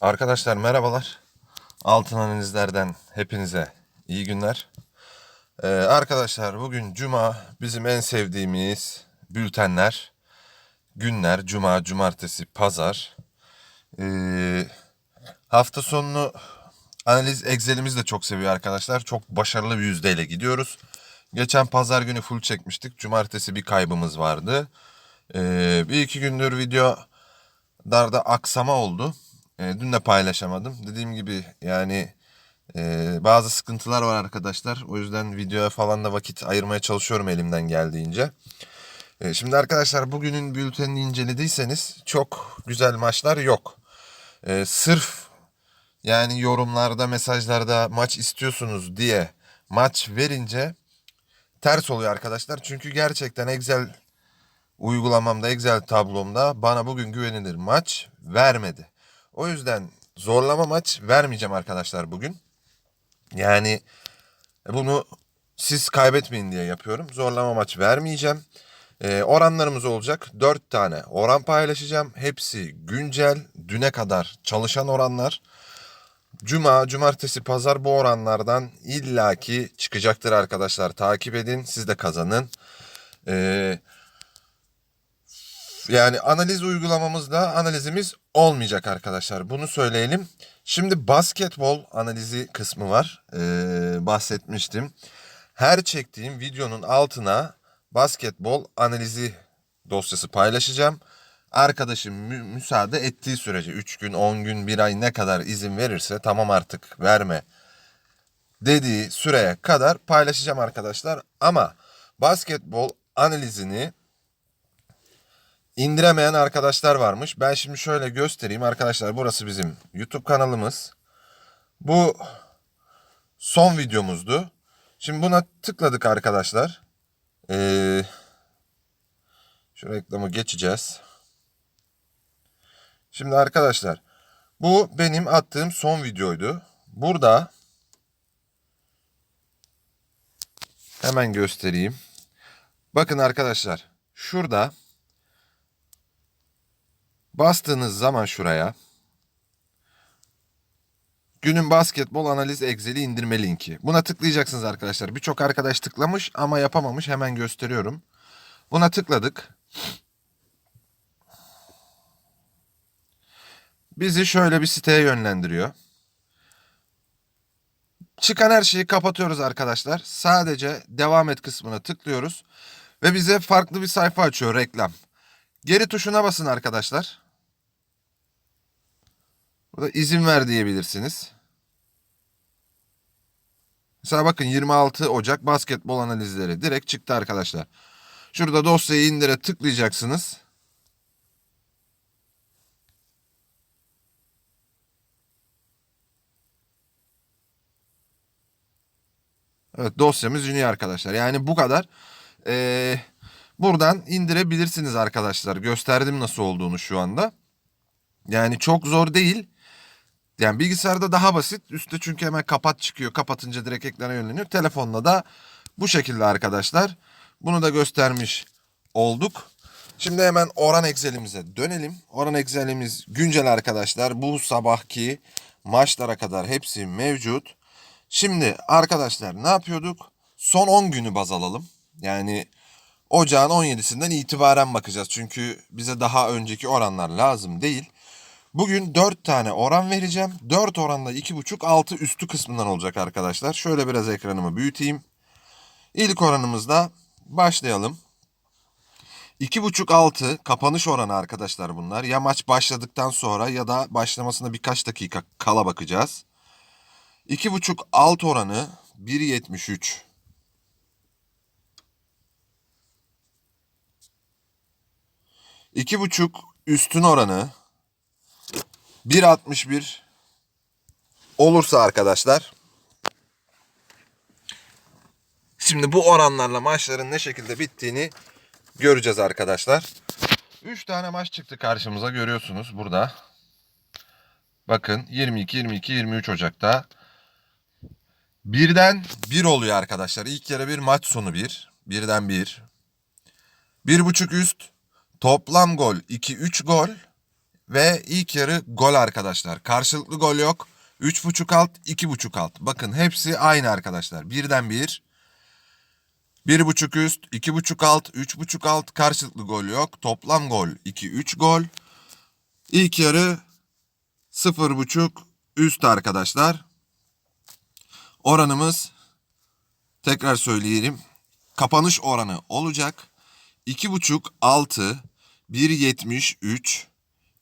Arkadaşlar merhabalar. Altın analizlerden hepinize iyi günler. Ee, arkadaşlar bugün cuma bizim en sevdiğimiz bültenler. Günler cuma, cumartesi, pazar. Ee, hafta sonunu analiz Excel'imiz de çok seviyor arkadaşlar. Çok başarılı bir yüzdeyle gidiyoruz. Geçen pazar günü full çekmiştik. Cumartesi bir kaybımız vardı. Ee, bir iki gündür video darda aksama oldu. E, dün de paylaşamadım. Dediğim gibi yani e, bazı sıkıntılar var arkadaşlar. O yüzden videoya falan da vakit ayırmaya çalışıyorum elimden geldiğince. E, şimdi arkadaşlar bugünün bültenini incelediyseniz çok güzel maçlar yok. E, sırf yani yorumlarda mesajlarda maç istiyorsunuz diye maç verince ters oluyor arkadaşlar. Çünkü gerçekten Excel uygulamamda Excel tablomda bana bugün güvenilir maç vermedi. O yüzden zorlama maç vermeyeceğim arkadaşlar bugün. Yani bunu siz kaybetmeyin diye yapıyorum. Zorlama maç vermeyeceğim. Ee, oranlarımız olacak. 4 tane oran paylaşacağım. Hepsi güncel. Düne kadar çalışan oranlar. Cuma, cumartesi, pazar bu oranlardan illaki çıkacaktır arkadaşlar. Takip edin. Siz de kazanın. Ee, yani analiz uygulamamızda analizimiz olmayacak arkadaşlar. Bunu söyleyelim. Şimdi basketbol analizi kısmı var. Ee, bahsetmiştim. Her çektiğim videonun altına basketbol analizi dosyası paylaşacağım. Arkadaşım mü- müsaade ettiği sürece 3 gün, 10 gün, 1 ay ne kadar izin verirse tamam artık verme dediği süreye kadar paylaşacağım arkadaşlar. Ama basketbol analizini indiremeyen arkadaşlar varmış. Ben şimdi şöyle göstereyim arkadaşlar. Burası bizim YouTube kanalımız. Bu son videomuzdu. Şimdi buna tıkladık arkadaşlar. Ee, şu reklamı geçeceğiz. Şimdi arkadaşlar bu benim attığım son videoydu. Burada hemen göstereyim. Bakın arkadaşlar şurada Bastığınız zaman şuraya günün basketbol analiz Excel'i indirme linki. Buna tıklayacaksınız arkadaşlar. Birçok arkadaş tıklamış ama yapamamış. Hemen gösteriyorum. Buna tıkladık. Bizi şöyle bir siteye yönlendiriyor. Çıkan her şeyi kapatıyoruz arkadaşlar. Sadece devam et kısmına tıklıyoruz. Ve bize farklı bir sayfa açıyor reklam. Geri tuşuna basın arkadaşlar. Burada izin ver diyebilirsiniz. Mesela bakın 26 Ocak basketbol analizleri direkt çıktı arkadaşlar. Şurada dosyayı indire tıklayacaksınız. Evet dosyamız iniyor arkadaşlar. Yani bu kadar. Ee, buradan indirebilirsiniz arkadaşlar. Gösterdim nasıl olduğunu şu anda. Yani çok zor değil. Yani bilgisayarda daha basit. Üstte çünkü hemen kapat çıkıyor. Kapatınca direkt ekrana yönleniyor. Telefonla da bu şekilde arkadaşlar. Bunu da göstermiş olduk. Şimdi hemen oran Excel'imize dönelim. Oran Excel'imiz güncel arkadaşlar. Bu sabahki maçlara kadar hepsi mevcut. Şimdi arkadaşlar ne yapıyorduk? Son 10 günü baz alalım. Yani ocağın 17'sinden itibaren bakacağız. Çünkü bize daha önceki oranlar lazım değil. Bugün 4 tane oran vereceğim. 4 oranda 2,5 altı üstü kısmından olacak arkadaşlar. Şöyle biraz ekranımı büyüteyim. İlk oranımızda başlayalım. 2,5 altı kapanış oranı arkadaşlar bunlar. Ya maç başladıktan sonra ya da başlamasına birkaç dakika kala bakacağız. 2,5 alt oranı 1.73. İki buçuk üstün oranı 1.61 olursa arkadaşlar şimdi bu oranlarla maçların ne şekilde bittiğini göreceğiz arkadaşlar. 3 tane maç çıktı karşımıza görüyorsunuz burada. Bakın 22, 22, 23 Ocak'ta. Birden bir oluyor arkadaşlar. İlk yarı bir maç sonu bir. Birden bir. Bir buçuk üst. Toplam gol 2-3 gol. Ve ilk yarı gol arkadaşlar. Karşılıklı gol yok. 3.5 alt, 2.5 alt. Bakın hepsi aynı arkadaşlar. Birden bir. 1.5 üst, 2.5 alt, 3.5 alt. Karşılıklı gol yok. Toplam gol 2-3 gol. İlk yarı 0.5 üst arkadaşlar. Oranımız tekrar söyleyelim. Kapanış oranı olacak. 2.5 altı 1.73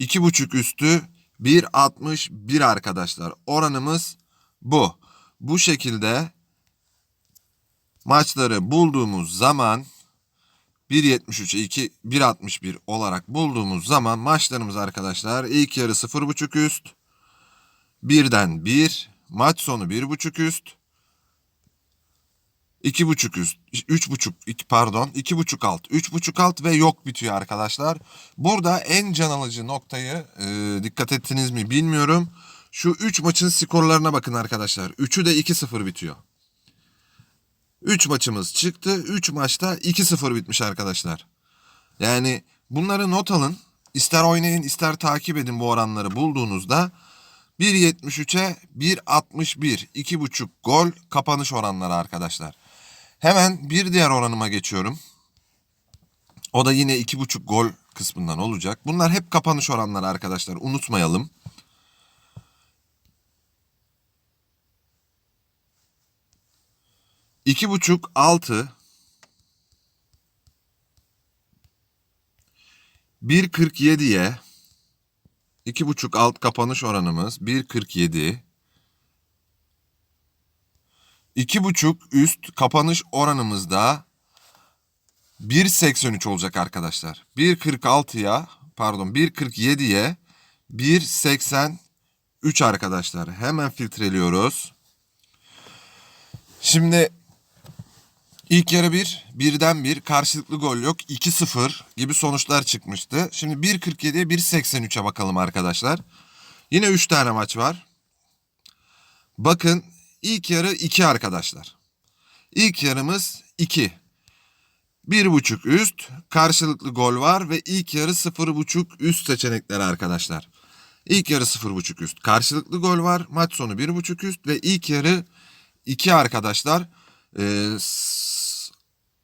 2.5 üstü 1.61 arkadaşlar. Oranımız bu. Bu şekilde maçları bulduğumuz zaman 1.73'e 2 1.61 olarak bulduğumuz zaman maçlarımız arkadaşlar ilk yarı 0.5 üst birden 1 maç sonu 1.5 üst İki buçuk üst, üç buçuk, pardon, iki buçuk alt, üç buçuk alt ve yok bitiyor arkadaşlar. Burada en can alıcı noktayı e, dikkat ettiniz mi bilmiyorum. Şu üç maçın skorlarına bakın arkadaşlar. Üçü de 2-0 bitiyor. Üç maçımız çıktı. Üç maçta 2-0 bitmiş arkadaşlar. Yani bunları not alın. İster oynayın ister takip edin bu oranları bulduğunuzda. 1.73'e 1.61 2.5 gol kapanış oranları arkadaşlar. Hemen bir diğer oranıma geçiyorum. O da yine 2.5 gol kısmından olacak. Bunlar hep kapanış oranları arkadaşlar. Unutmayalım. İki buçuk altı bir kırk yediye iki buçuk alt kapanış oranımız bir kırk yedi 2.5 üst kapanış oranımızda 1.83 olacak arkadaşlar. 1.46'ya pardon 1.47'ye 1.83 arkadaşlar. Hemen filtreliyoruz. Şimdi ilk yarı 1, birden bir karşılıklı gol yok. 2-0 gibi sonuçlar çıkmıştı. Şimdi 1.47'ye 1.83'e bakalım arkadaşlar. Yine 3 tane maç var. Bakın İlk yarı 2 arkadaşlar. İlk yarımız 2. 1.5 üst, karşılıklı gol var ve ilk yarı 0.5 üst seçenekleri arkadaşlar. İlk yarı 0.5 üst, karşılıklı gol var, maç sonu 1.5 üst ve ilk yarı 2 arkadaşlar. Ee,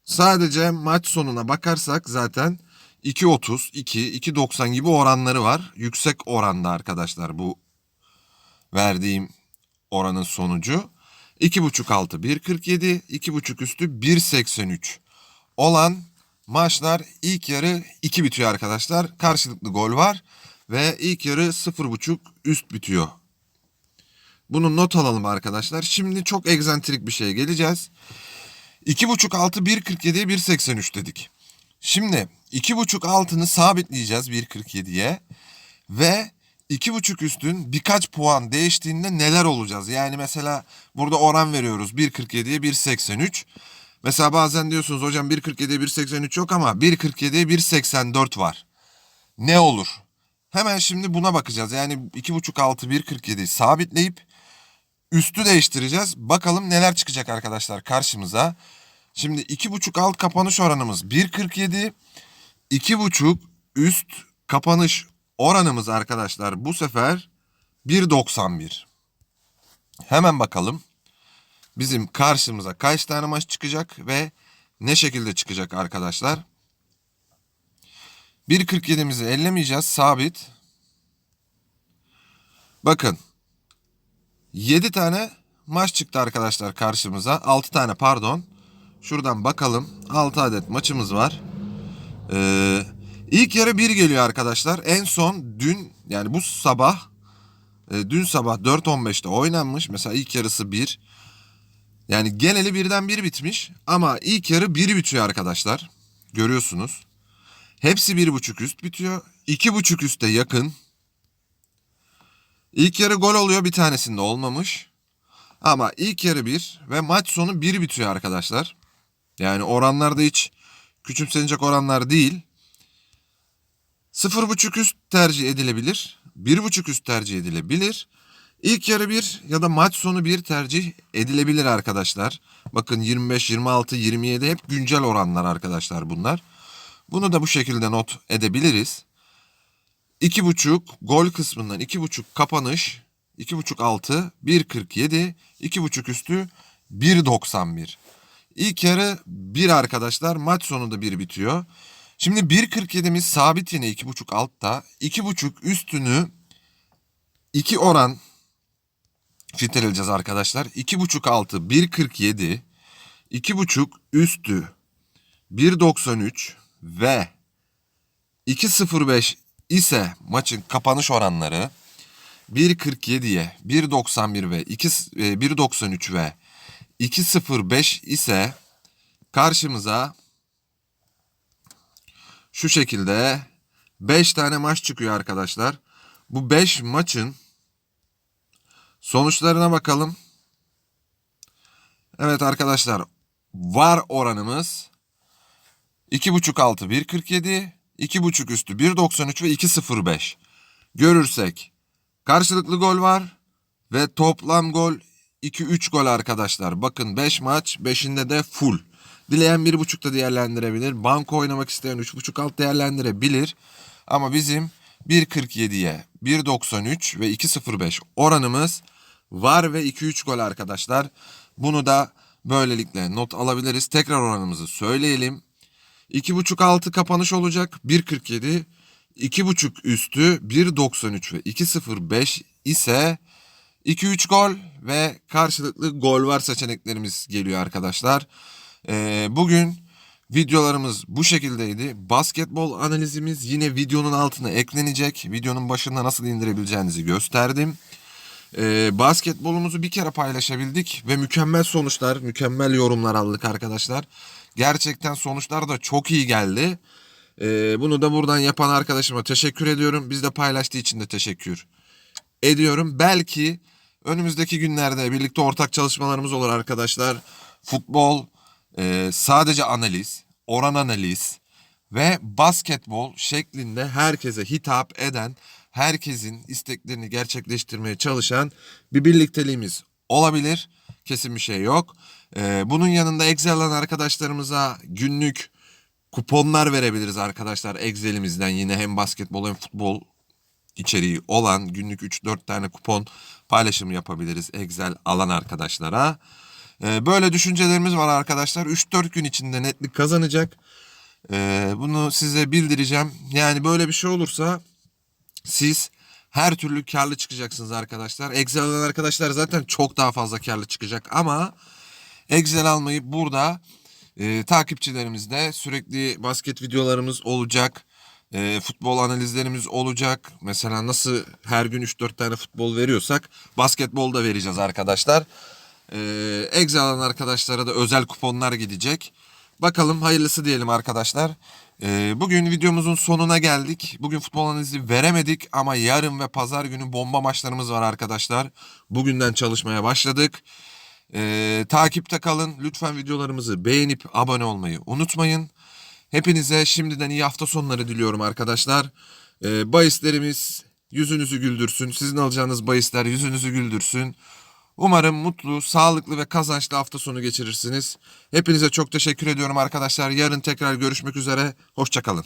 sadece maç sonuna bakarsak zaten 2.30, 2, 2.90 gibi oranları var. Yüksek oranda arkadaşlar bu verdiğim oranın sonucu. 2.5 altı 1.47, 2.5 üstü 1.83 olan maçlar ilk yarı 2 bitiyor arkadaşlar. Karşılıklı gol var ve ilk yarı 0.5 üst bitiyor. Bunu not alalım arkadaşlar. Şimdi çok egzantrik bir şeye geleceğiz. 2.5 altı 1.47'ye 1.83 dedik. Şimdi 2.5 altını sabitleyeceğiz 1.47'ye ve iki buçuk üstün birkaç puan değiştiğinde neler olacağız? Yani mesela burada oran veriyoruz 1.47'ye 1.83. Mesela bazen diyorsunuz hocam 1.47'ye 1.83 yok ama 1.47'ye 1.84 var. Ne olur? Hemen şimdi buna bakacağız. Yani 2.5 altı 1.47'yi sabitleyip üstü değiştireceğiz. Bakalım neler çıkacak arkadaşlar karşımıza. Şimdi 2.5 alt kapanış oranımız 1.47. 2.5 üst kapanış Oranımız arkadaşlar bu sefer 1.91. Hemen bakalım. Bizim karşımıza kaç tane maç çıkacak ve ne şekilde çıkacak arkadaşlar? 1.47'mizi ellemeyeceğiz. Sabit. Bakın. 7 tane maç çıktı arkadaşlar karşımıza. 6 tane pardon. Şuradan bakalım. 6 adet maçımız var. Ee, İlk yarı bir geliyor arkadaşlar. En son dün yani bu sabah e, dün sabah 4.15'te oynanmış. Mesela ilk yarısı 1. Yani geneli birden bir bitmiş ama ilk yarı 1 bitiyor arkadaşlar. Görüyorsunuz. Hepsi 1.5 üst bitiyor. 2.5 üste yakın. İlk yarı gol oluyor bir tanesinde olmamış. Ama ilk yarı 1 ve maç sonu 1 bitiyor arkadaşlar. Yani oranlarda hiç küçümsenecek oranlar değil. 0.5 üst tercih edilebilir. 1.5 üst tercih edilebilir. İlk yarı 1 ya da maç sonu 1 tercih edilebilir arkadaşlar. Bakın 25, 26, 27 hep güncel oranlar arkadaşlar bunlar. Bunu da bu şekilde not edebiliriz. 2.5 gol kısmından 2.5 kapanış 2.5 altı 1.47 2.5 üstü 1.91. İlk yarı 1 arkadaşlar maç sonunda 1 bitiyor. Şimdi 1.47'miz sabit yine 2.5 altta 2.5 üstünü 2 oran filtreleyeceğiz arkadaşlar. 2.5 altı 1.47 2.5 üstü 1.93 ve 2.05 ise maçın kapanış oranları 1.47'ye 1.91 ve 2, e, 1.93 ve 2.05 ise karşımıza şu şekilde 5 tane maç çıkıyor arkadaşlar. Bu 5 maçın sonuçlarına bakalım. Evet arkadaşlar var oranımız 2.5 altı 1.47, 2.5 üstü 1.93 ve 2.05. Görürsek karşılıklı gol var ve toplam gol 2-3 gol arkadaşlar. Bakın 5 maç 5'inde de full. Dileyen 1.5'da değerlendirebilir. Banko oynamak isteyen 3.5 alt değerlendirebilir. Ama bizim 1.47'ye 1.93 ve 2.05 oranımız var ve 2-3 gol arkadaşlar. Bunu da böylelikle not alabiliriz. Tekrar oranımızı söyleyelim. 2.5 altı kapanış olacak. 1.47 2.5 üstü 1.93 ve 2.05 ise 2-3 gol ve karşılıklı gol var seçeneklerimiz geliyor arkadaşlar. Ee, bugün videolarımız bu şekildeydi. Basketbol analizimiz yine videonun altına eklenecek. Videonun başında nasıl indirebileceğinizi gösterdim. Ee, basketbolumuzu bir kere paylaşabildik ve mükemmel sonuçlar, mükemmel yorumlar aldık arkadaşlar. Gerçekten sonuçlar da çok iyi geldi. Ee, bunu da buradan yapan arkadaşıma teşekkür ediyorum. Biz de paylaştığı için de teşekkür ediyorum. Belki önümüzdeki günlerde birlikte ortak çalışmalarımız olur arkadaşlar. Futbol, e, sadece analiz, oran analiz ve basketbol şeklinde herkese hitap eden, herkesin isteklerini gerçekleştirmeye çalışan bir birlikteliğimiz olabilir. Kesin bir şey yok. E, bunun yanında Excel alan arkadaşlarımıza günlük kuponlar verebiliriz arkadaşlar Excel'imizden yine hem basketbol hem futbol içeriği olan günlük 3-4 tane kupon paylaşımı yapabiliriz Excel alan arkadaşlara. Ee, böyle düşüncelerimiz var arkadaşlar. 3-4 gün içinde netlik kazanacak. Ee, bunu size bildireceğim. Yani böyle bir şey olursa siz her türlü karlı çıkacaksınız arkadaşlar. Excel alan arkadaşlar zaten çok daha fazla karlı çıkacak ama Excel almayı burada e, takipçilerimizde sürekli basket videolarımız olacak. E, futbol analizlerimiz olacak. Mesela nasıl her gün 3-4 tane futbol veriyorsak basketbol da vereceğiz arkadaşlar. E, Excel alan arkadaşlara da özel kuponlar gidecek. Bakalım hayırlısı diyelim arkadaşlar. E, bugün videomuzun sonuna geldik. Bugün futbol analizi veremedik ama yarın ve pazar günü bomba maçlarımız var arkadaşlar. Bugünden çalışmaya başladık. Ee, takipte kalın. Lütfen videolarımızı beğenip abone olmayı unutmayın. Hepinize şimdiden iyi hafta sonları diliyorum arkadaşlar. Ee, bahislerimiz yüzünüzü güldürsün. Sizin alacağınız bahisler yüzünüzü güldürsün. Umarım mutlu, sağlıklı ve kazançlı hafta sonu geçirirsiniz. Hepinize çok teşekkür ediyorum arkadaşlar. Yarın tekrar görüşmek üzere. Hoşçakalın.